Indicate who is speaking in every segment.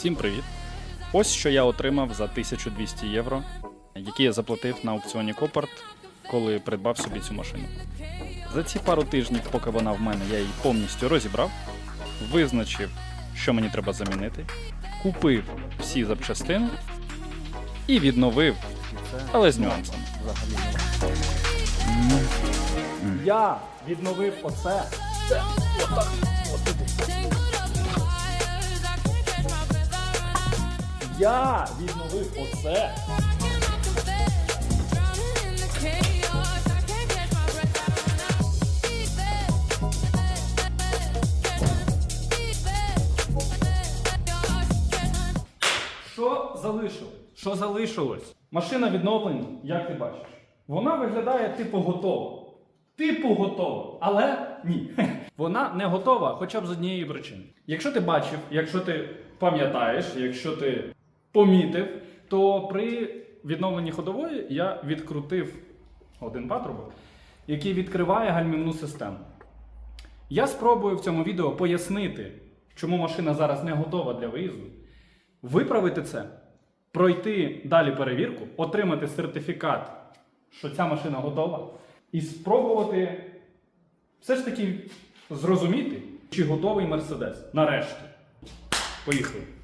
Speaker 1: Всім привіт! Ось що я отримав за 1200 євро, які я заплатив на аукціоні Копарт, коли придбав собі цю машину. За ці пару тижнів, поки вона в мене, я її повністю розібрав, визначив, що мені треба замінити, купив всі запчастини і відновив, але з нюансами. Я відновив оце. Я відновив оце. Що залишилось? Що залишилось? Машина відновлена, як ти бачиш. Вона виглядає типу готова. Типу готова. Але ні. Вона не готова хоча б з однієї причини. Якщо ти бачив, якщо ти пам'ятаєш, якщо ти помітив, то при відновленні ходової я відкрутив один патрубок, який відкриває гальмівну систему. Я спробую в цьому відео пояснити, чому машина зараз не готова для виїзду, виправити це, пройти далі перевірку, отримати сертифікат, що ця машина готова, і спробувати все ж таки зрозуміти, чи готовий Мерседес. Нарешті. Поїхали.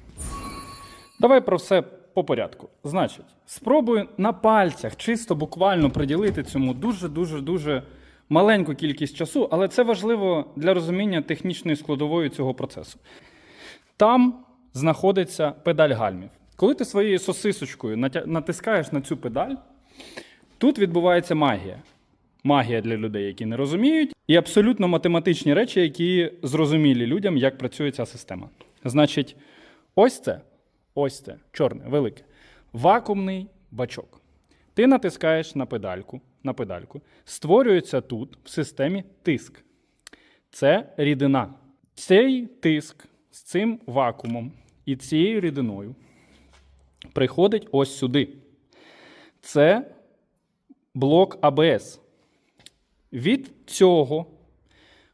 Speaker 1: Давай про все по порядку. Значить, спробую на пальцях чисто буквально приділити цьому дуже-дуже дуже маленьку кількість часу, але це важливо для розуміння технічної складової цього процесу. Там знаходиться педаль гальмів. Коли ти своєю сосисочкою натискаєш на цю педаль, тут відбувається магія. Магія для людей, які не розуміють, і абсолютно математичні речі, які зрозумілі людям, як працює ця система. Значить, ось це, ось це, чорне, велике, вакуумний бачок. Ти натискаєш на педальку, на педальку, створюється тут в системі тиск. Це рідина. Цей тиск з цим вакуумом і цією рідиною приходить ось сюди. Це блок АБС. Від цього,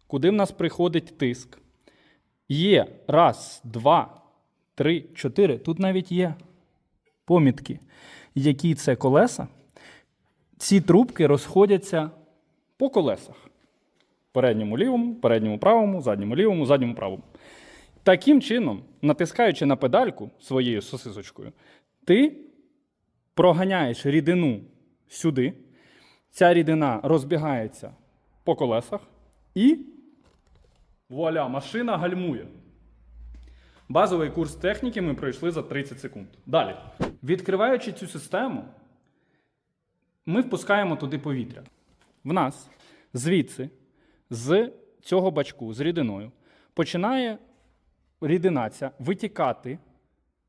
Speaker 1: куди в нас приходить тиск, є раз, два, три, чотири. Тут навіть є помітки, які це колеса. Ці трубки розходяться по колесах. Передньому лівому, передньому правому, задньому лівому, задньому правому. Таким чином, натискаючи на педальку своєю сосисочкою, ти проганяєш рідину сюди, ця рідина розбігається по колесах і вуаля, машина гальмує. Базовий курс техніки ми пройшли за 30 секунд. Далі. Відкриваючи цю систему, ми впускаємо туди повітря. В нас звідси, з цього бачку, з рідиною, починає рідина ця витікати,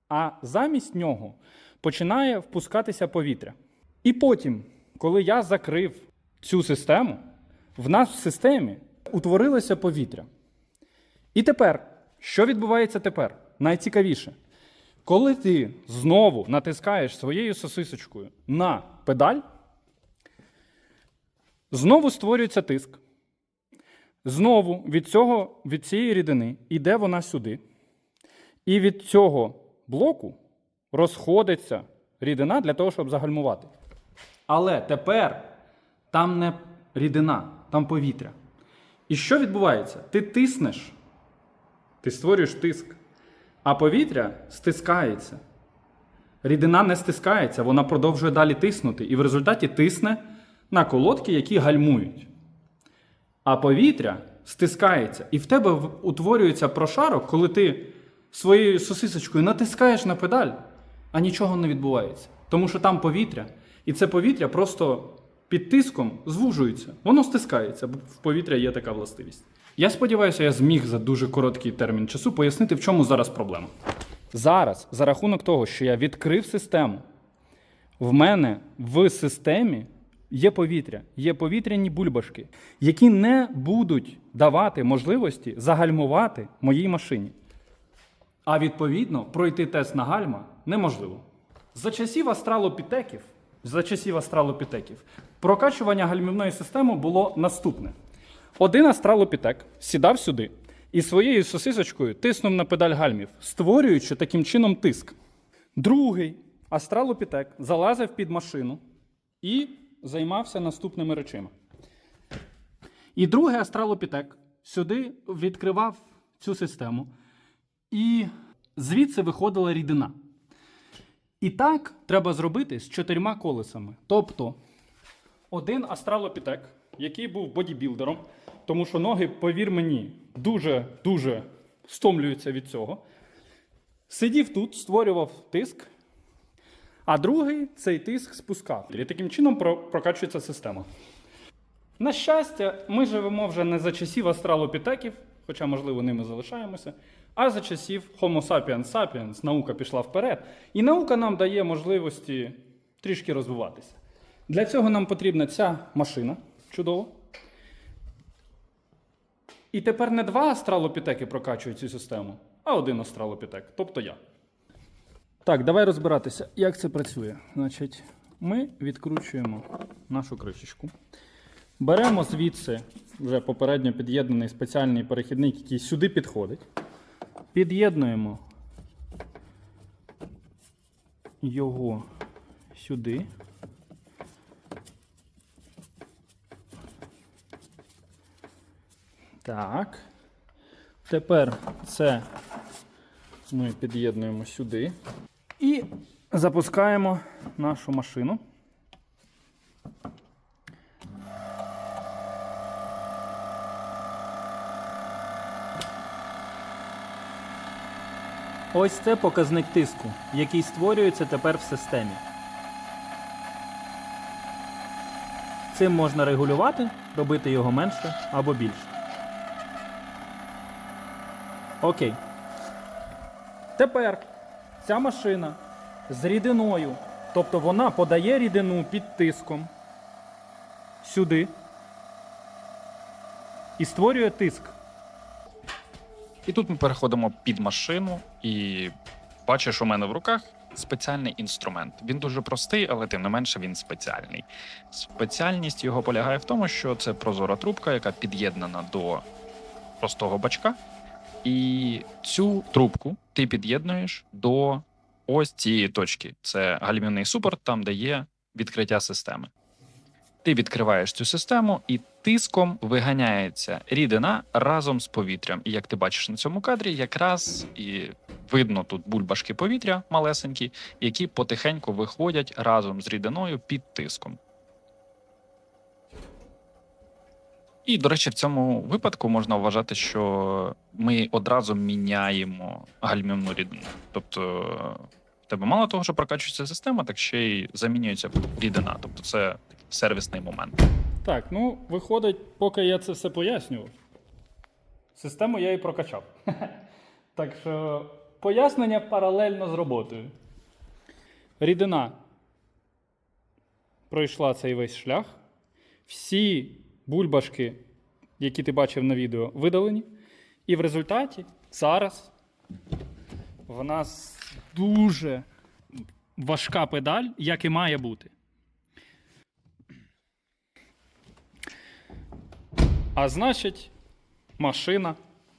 Speaker 1: а замість нього починає впускатися повітря. І потім, коли я закрив цю систему, в нас в системі утворилося повітря. І тепер, що відбувається тепер? Найцікавіше. Коли ти знову натискаєш своєю сосисочкою на педаль, знову створюється тиск. Знову від, цього, від цієї рідини йде вона сюди. І від цього блоку розходиться рідина для того, щоб загальмувати. Але тепер там не рідина, там повітря. І що відбувається? Ти тиснеш, ти створюєш тиск, а повітря стискається. Рідина не стискається, вона продовжує далі тиснути, і в результаті тисне на колодки, які гальмують. А повітря стискається, і в тебе утворюється прошарок, коли ти своєю сосисочкою натискаєш на педаль, а нічого не відбувається. Тому що там повітря, і це повітря просто під тиском звужується. Воно стискається, бо в повітря є така властивість. Я сподіваюся, я зміг за дуже короткий термін часу пояснити, в чому зараз проблема. Зараз, за рахунок того, що я відкрив систему, в мене в системі є повітря, є повітряні бульбашки, які не будуть давати можливості загальмувати моїй машині. А відповідно, пройти тест на гальма неможливо. За часів астралопітеків, за часів астралопітеків, прокачування гальмівної системи було наступне: один астралопітек сідав сюди і своєю сосисочкою тиснув на педаль гальмів, створюючи таким чином тиск. Другий астралопітек залазив під машину і займався наступними речами. І другий астралопітек сюди відкривав цю систему, і звідси виходила рідина. І так треба зробити з чотирма колесами. Тобто один астралопітек, який був бодібілдером, тому що ноги, повір мені, дуже-дуже стомлюються від цього. Сидів тут, створював тиск, а другий цей тиск спускав. І таким чином прокачується система. На щастя, ми живемо вже не за часів астралопітеків, хоча, можливо, ними залишаємося, а за часів Homo sapiens sapiens. Наука пішла вперед. І наука нам дає можливості трішки розвиватися. Для цього нам потрібна ця машина. Чудово. І тепер не два астралопітеки прокачують цю систему, а один астралопітек, тобто я. Так, давай розбиратися, як це працює. Значить, ми відкручуємо нашу кришечку. Беремо звідси вже попередньо під'єднаний спеціальний перехідник, який сюди підходить. Під'єднуємо його сюди. Так. Тепер це ми під'єднуємо сюди і запускаємо нашу машину. Ось це показник тиску, який створюється тепер в системі. Цим можна регулювати, робити його менше або більше. Окей. Тепер ця машина з рідиною, тобто вона подає рідину під тиском сюди і створює тиск.
Speaker 2: І тут ми переходимо під машину, і бачиш, у мене в руках спеціальний інструмент. Він дуже простий, але тим не менше він спеціальний. Спеціальність його полягає в тому, що це прозора трубка, яка під'єднана до простого бачка. І цю трубку ти під'єднуєш до ось цієї точки. Це гальмівний супорт, там де є відкриття системи. Ти відкриваєш цю систему, і тиском виганяється рідина разом з повітрям. І як ти бачиш на цьому кадрі, якраз і видно тут бульбашки повітря малесенькі, які потихеньку виходять разом з рідиною під тиском. І, до речі, в цьому випадку можна вважати, що ми одразу міняємо гальмівну рідину. Тобто, в тебе мало того, що прокачується система, так ще й замінюється рідина. Тобто, це сервісний момент.
Speaker 1: Так, ну виходить, поки я це все пояснював, систему я і прокачав. Так що пояснення паралельно з роботою. Рідина пройшла цей весь шлях. Всі бульбашки, які ти бачив на відео, видалені. І в результаті зараз в нас дуже важка педаль, як і має бути. А значить, машина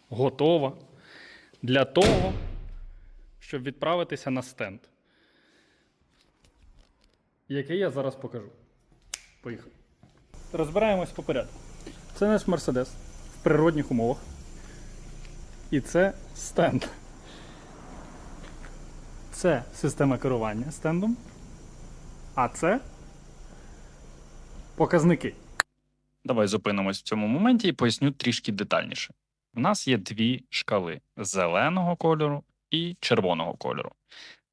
Speaker 1: готова для того, щоб відправитися на стенд. Який я зараз покажу. Поїхали. Розбираємось по порядку. Це наш Мерседес в природних умовах. І це стенд. Це система керування стендом. А це показники.
Speaker 2: Давай зупинимось в цьому моменті і поясню трішки детальніше. У нас є дві шкали зеленого кольору і червоного кольору.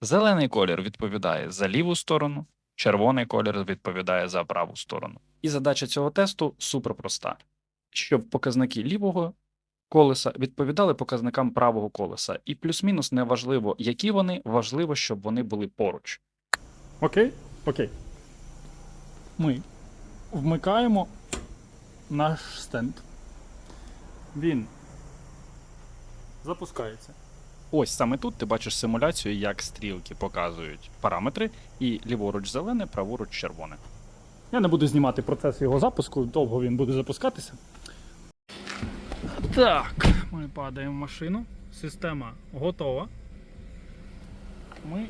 Speaker 2: Зелений колір відповідає за ліву сторону, червоний колір відповідає за праву сторону. І задача цього тесту суперпроста: щоб показники лівого колеса відповідали показникам правого колеса. І плюс-мінус не важливо, які вони, важливо, щоб вони були поруч.
Speaker 1: Окей? Окей. Ми вмикаємо наш стенд. Він запускається.
Speaker 2: Ось саме тут ти бачиш симуляцію, як стрілки показують параметри, і ліворуч зелене, праворуч червоне.
Speaker 1: Я не буду знімати процес його запуску, довго він буде запускатися. Так, ми падаємо в машину. Система готова. Ми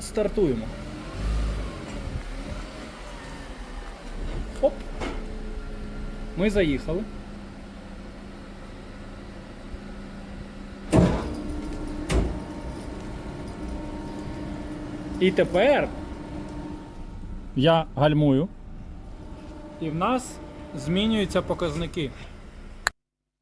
Speaker 1: стартуємо. Оп. Ми заїхали. І тепер я гальмую. І в нас змінюються показники.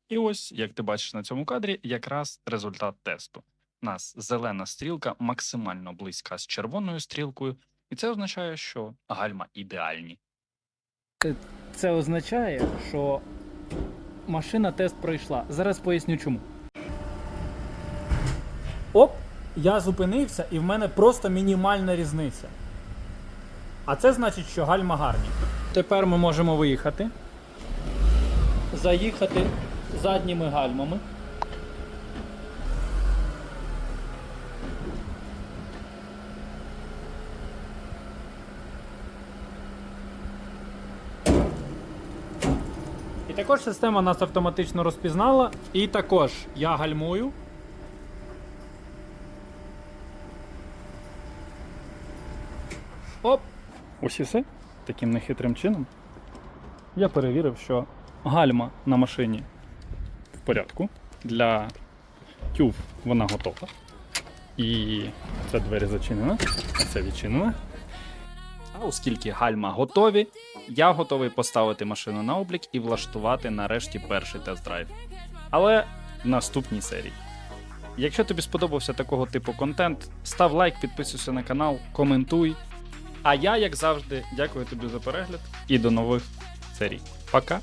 Speaker 2: І ось, як ти бачиш на цьому кадрі, якраз результат тесту. У нас зелена стрілка максимально близька з червоною стрілкою, і це означає, що гальма ідеальні.
Speaker 1: Це означає, що машина тест пройшла. Зараз поясню чому. Оп, я зупинився і в мене просто мінімальна різниця. А це значить, що гальма гарні. Тепер ми можемо виїхати, заїхати задніми гальмами. І також система нас автоматично розпізнала. І також я гальмую. Оп! Ось і все. Таким нехитрим чином. Я перевірив, що гальма на машині в порядку. Для тюв вона готова. І ця двері зачинена, а це відчинена. А оскільки гальма готові, я готовий поставити машину на облік і влаштувати нарешті перший тест-драйв. Але в наступній серії. Якщо тобі сподобався такого типу контент, став лайк, підписуйся на канал, коментуй. А я, як завжди, дякую тобі за перегляд і до нових серій. Пока!